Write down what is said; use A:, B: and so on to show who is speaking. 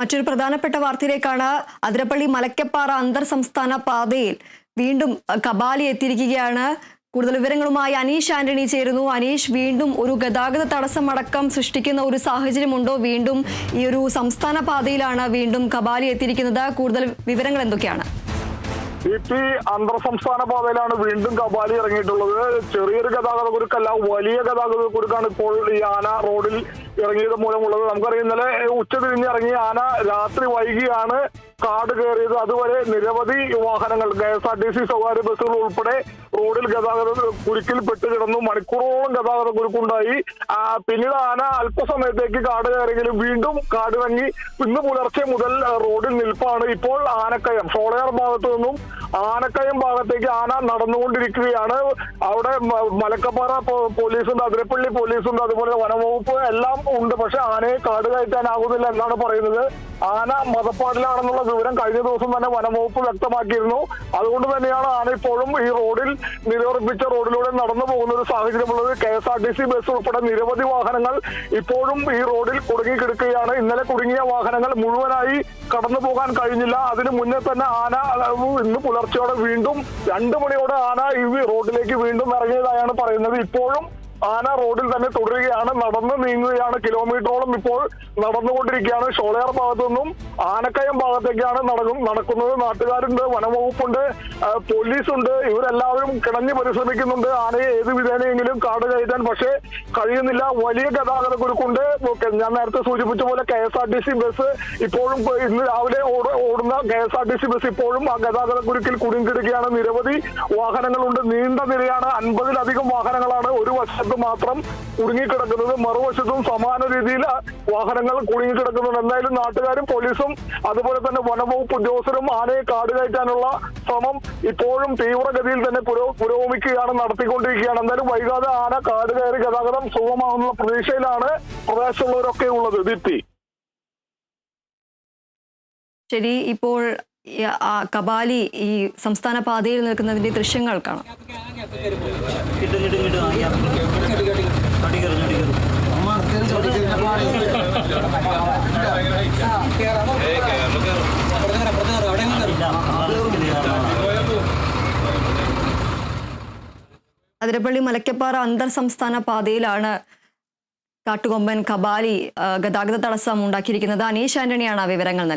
A: മറ്റൊരു പ്രധാനപ്പെട്ട വാർത്തയിലേക്കാണ് അതിരപ്പള്ളി മലക്കപ്പാറ അന്തർ സംസ്ഥാന പാതയിൽ വീണ്ടും കബാലി എത്തിയിരിക്കുകയാണ്. കൂടുതൽ വിവരങ്ങളുമായി അനീഷ് ആന്റണി ചേരുന്നു. അനീഷ് വീണ്ടും ഒരു ഗതാഗത തടസ്സമടക്കം സൃഷ്ടിക്കുന്ന ഒരു സാഹചര്യമുണ്ടോ? വീണ്ടും ഈ ഒരു സംസ്ഥാന പാതയിലാണ് വീണ്ടും കബാലി എത്തിയിരിക്കുന്നത്. കൂടുതൽ വിവരങ്ങൾ എന്തൊക്കെയാണ്?
B: ഇ ഈ അന്തർ സംസ്ഥാന പാതയിലാണ് വീണ്ടും കബാലി ഇറങ്ങിയിട്ടുള്ളത്. ചെറിയൊരു ഗതാഗത കുരുക്കല്ല വലിയ ഗതാഗത കുരുക്കാണ് ഇപ്പോൾ ഈ ആന റോഡിൽ ഇറങ്ങിയത് മൂലമുള്ളത്. നമുക്കറിയാം ഇന്നലെ ഉച്ച തിരിഞ്ഞിറങ്ങി ആന രാത്രി വൈകിയാണ് കാട് കയറിയത് അതുവരെ നിരവധി വാഹനങ്ങൾ K S R T C സ്വകാര്യ ബസ്സുകൾ ഉൾപ്പെടെ റോഡിൽ ഗതാഗത കുരുക്കിൽ പെട്ട് കിടന്നു മണിക്കൂറോളം ഗതാഗത കുരുക്കുണ്ടായി. പിന്നീട് ആന അല്പസമയത്തേക്ക് കാട് കയറിയെങ്കിലും വീണ്ടും കാട് ഇറങ്ങി ഇന്ന് പുലർച്ചെ മുതൽ റോഡിൽ നിൽപ്പാണ്. ഇപ്പോൾ ആനക്കയം ഷോളയാർ ഭാഗത്തു നിന്നും ആനക്കയം ഭാഗത്തേക്ക് ആന നടന്നുകൊണ്ടിരിക്കുകയാണ്. അവിടെ മലക്കപ്പാറ പോലീസുണ്ട് അതിരപ്പള്ളി പോലീസുണ്ട് അതുപോലെ വനംവകുപ്പ് എല്ലാം ഉണ്ട്. പക്ഷെ ആനയെ കാട് കയറ്റാനാകുന്നില്ല എന്നാണ് പറയുന്നത്. ആന മതപ്പാടിലാണെന്നുള്ള വിവരം കഴിഞ്ഞ ദിവസം തന്നെ വനംവകുപ്പ് വ്യക്തമാക്കിയിരുന്നു. അതുകൊണ്ട് തന്നെയാണ് ആന ഇപ്പോഴും ഈ റോഡിൽ നിരോധിപ്പിച്ച റോഡിലൂടെ നടന്നു പോകുന്ന ഒരു സാഹചര്യമുള്ളത്. K S R T C bus ഉൾപ്പെടെ നിരവധി വാഹനങ്ങൾ ഇപ്പോഴും ഈ റോഡിൽ കുടുങ്ങിക്കിടക്കുകയാണ്. ഇന്നലെ കുടുങ്ങിയ വാഹനങ്ങൾ മുഴുവനായി കടന്നു പോകാൻ കഴിഞ്ഞില്ല. അതിന് മുന്നേ തന്നെ ആന ഇന്ന് പുലർച്ചെയോടെ വീണ്ടും രണ്ടു മണിയോടെ ആന ഈ റോഡിലേക്ക് വീണ്ടും ഇറങ്ങിയതായാണ് പറയുന്നത്. ഇപ്പോഴും ആന റോഡിൽ തന്നെ തുടരുകയാണ് നടന്ന് നീങ്ങുകയാണ്. കിലോമീറ്ററോളം ഇപ്പോൾ നടന്നുകൊണ്ടിരിക്കുകയാണ്. ഷോളയാർ ഭാഗത്തു നിന്നും ആനക്കയം ഭാഗത്തേക്കാണ് നടക്കും നടക്കുന്നത്. നാട്ടുകാരുണ്ട് വനംവകുപ്പുണ്ട് പോലീസുണ്ട്. ഇവരെല്ലാവരും കിണഞ്ഞു പരിശ്രമിക്കുന്നുണ്ട്. ആനയെ ഏത് വിധേനയെങ്കിലും കാട് കയറ്റാൻ പക്ഷേ കഴിയുന്നില്ല. വലിയ ഗതാഗത കുരുക്കുണ്ട് ഞാൻ നേരത്തെ സൂചിപ്പിച്ച പോലെ K S R T C bus ഇപ്പോഴും ഇപ്പൊ ഇന്ന് രാവിലെ ഓടുന്ന K S R T C bus ഇപ്പോഴും ആ ഗതാഗത കുരുക്കിൽ കുടുങ്ങിടുകയാണ് നിരവധി വാഹനങ്ങളുണ്ട്. നീണ്ട നിരയാണ് അൻപതിലധികം വാഹനങ്ങളാണ് ഒരു വശത്ത് മാത്രം കുടുങ്ങിക്കിടക്കുന്നത് മറുവശത്തും സമാന രീതിയിൽ വാഹനങ്ങൾ കുടുങ്ങിക്കിടക്കുന്നുണ്ട്. എന്തായാലും നാട്ടുകാരും പോലീസും അതുപോലെ തന്നെ വനംവകുപ്പ് ഉദ്യോഗസ്ഥരും ആനയെ കാട് കയറ്റാനുള്ള ശ്രമം ഇപ്പോഴും തീവ്രഗതിയിൽ തന്നെ പുരോ- പുരോഗമിക്കുകയാണ് നടത്തിക്കൊണ്ടിരിക്കുകയാണ്. എന്തായാലും വൈകാതെ ആന കാട് കയറി ഗതാഗതം സുഗമമാകുന്ന പ്രതീക്ഷയിലാണ് പ്രദേശമുള്ളവരൊക്കെ ഉള്ളത്. ദീപ്തി
A: ശരി ഇപ്പോൾ കബാലി ഈ സംസ്ഥാന പാതയിൽ നിൽക്കുന്നതിന്റെ ദൃശ്യങ്ങൾ കാണാം. അതിരപ്പള്ളി മലക്കപ്പാറ അന്തർ സംസ്ഥാന പാതയിലാണ് കാട്ടുകൊമ്പൻ കബാലി ഗതാഗത തടസ്സം ഉണ്ടാക്കിയിരിക്കുന്നത്. അനീഷ് ആന്റണിയാണ് ആ വിവരങ്ങൾ